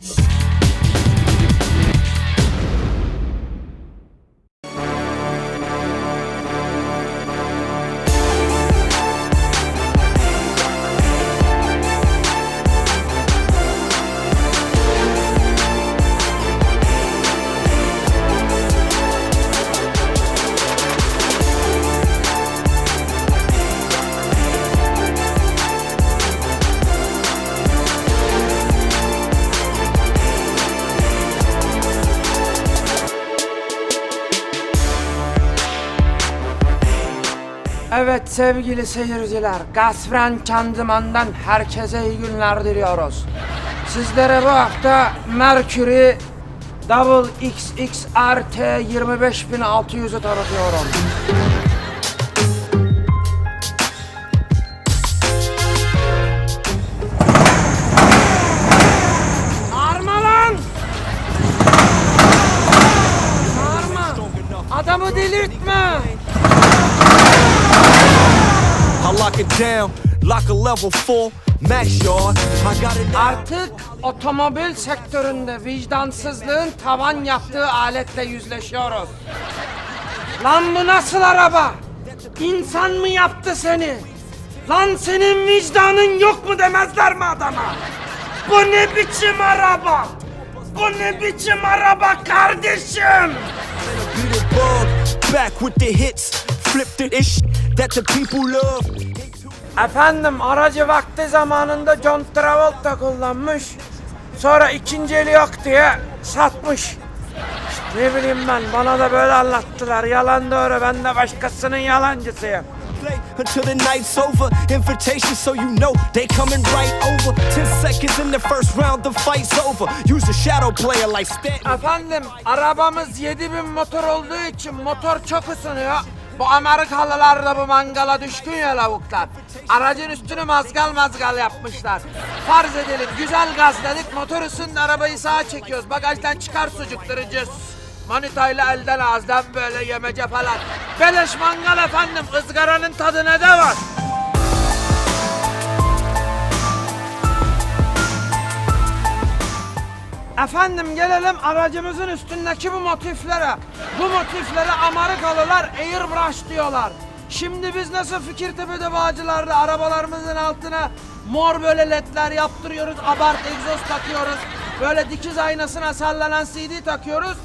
Bye. Evet sevgili seyirciler, Gasfren Çandıman'dan herkese iyi günler diliyoruz. Sizlere bu hafta Mercury Double XXRT 25600'ü tanıtıyorum. Bağırma lan! Bağırma! Adamı delirtme! Lock it down, lock a level full, max yard. I got it. Artık otomobil sektöründe vicdansızlığın tavan yaptığı aletle yüzleşiyoruz. Lan bu nasıl araba? İnsan mı yaptı seni? Lan senin vicdanın yok mu demezler mi adama? Bu ne biçim araba? Bu ne biçim araba kardeşim? Back with the hits, flipped it ish that the people love. Efendim aracı vakti zamanında John Travolta kullanmış. Sonra ikinci eli yok diye satmış. İşte ne bileyim ben bana da böyle anlattılar. Yalan doğru ben de başkasının yalancısıyım. Until the night's over. Invitation so you know they coming right over. Ten seconds in the first round, the fight's over. Use a shadow player like Stan. Efendim arabamız 7000 motor olduğu için motor çok ısınıyor. Bu Amerikalılar da bu mangala düşkün ya lavuklar. Aracın üstünü mazgal mazgal yapmışlar. Farz edelim güzel gazladık motor ısındı arabayı sağa çekiyoruz. Bagajdan çıkar sucukları. Manitayla elden ağızdan böyle yemece falan. Beleş mangal efendim ızgaranın tadı ne de var. Efendim gelelim aracımızın üstündeki bu motiflere. Bu motiflere Amerikalılar airbrush diyorlar. Şimdi biz nasıl Fikirtepe'de Bağcılar'da arabalarımızın altına mor böyle ledler yaptırıyoruz, abart egzoz takıyoruz. Böyle dikiz aynasına sallanan CD takıyoruz.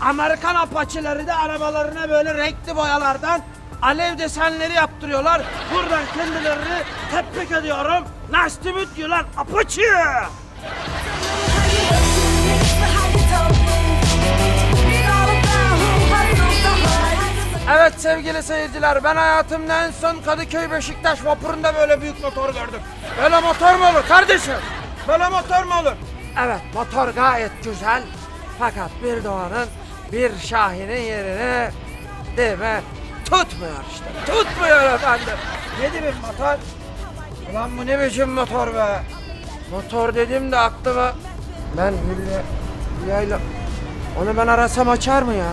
Amerikan apaçileri de arabalarına böyle renkli boyalardan alev desenleri yaptırıyorlar. Buradan kendilerini tebrik ediyorum. Nice to meet you lan apaçi! Evet sevgili seyirciler ben hayatımda en son Kadıköy Beşiktaş vapurunda böyle büyük motor gördüm. Böyle motor mu olur kardeşim? Böyle motor mu olur? Evet motor gayet güzel. Fakat bir Doğan'ın bir Şahin'in yerini değil mi? Tutmuyor işte. Tutmuyor efendim. 7000 motor. Ulan bu ne biçim motor be? Motor dedim de aklıma ben Hülya, Hülya'yla onu ben arasam açar mı ya?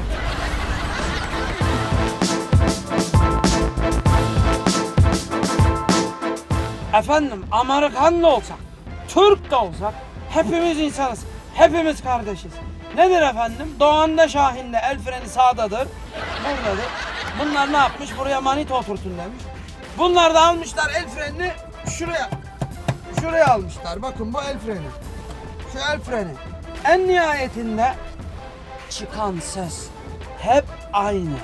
Efendim Amerikan da olsak, Türk de olsak hepimiz insanız. Hepimiz kardeşiz. Nedir efendim? Doğan'da Şahin'de el freni sağdadır. Buradadır. Bunlar ne yapmış? Buraya manita oturtun demiş. Bunlar da almışlar el frenini şuraya. Şuraya almışlar. Bakın bu el freni. Şu el freni. En nihayetinde çıkan ses hep aynı.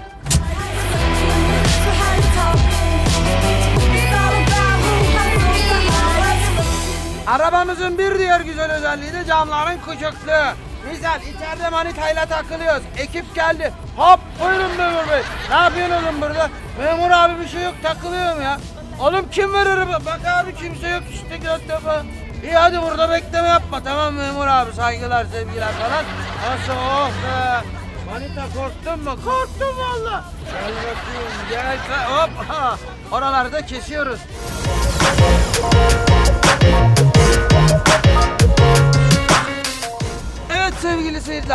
Arabamızın bir diğer güzel özelliği de camların küçüklüğü. Güzel, içeride manitayla takılıyoruz. Ekip geldi. Hop, buyurun memur bey. Ne yapıyorsun burada? Memur abi bir şey yok, takılıyorum ya. Oğlum kim var araba? Bak abi kimse yok işte göt. İyi hadi burada bekleme yapma tamam memur abi saygılar sevgiler falan. Nasıl oh be. Manita korktun mu? Korktum valla. Gel bakayım gel. Hop. ha. Oraları da kesiyoruz.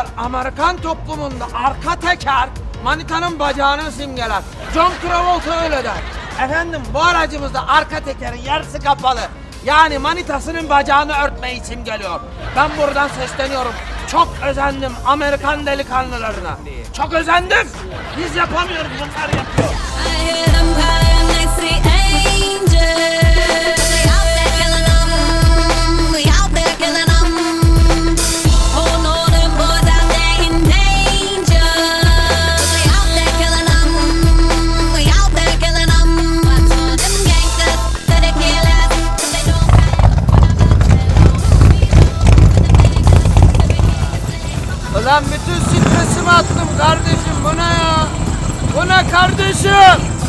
Seyirciler, Amerikan toplumunda arka teker manitanın bacağını simgeler. John Travolta öyle der. Efendim bu aracımızda arka tekerin yarısı kapalı. Yani manitasının bacağını örtme için geliyor. Ben buradan sesleniyorum. Çok özendim Amerikan delikanlılarına. Çok özendim. Biz yapamıyoruz bunlar yapıyor. Ulan bütün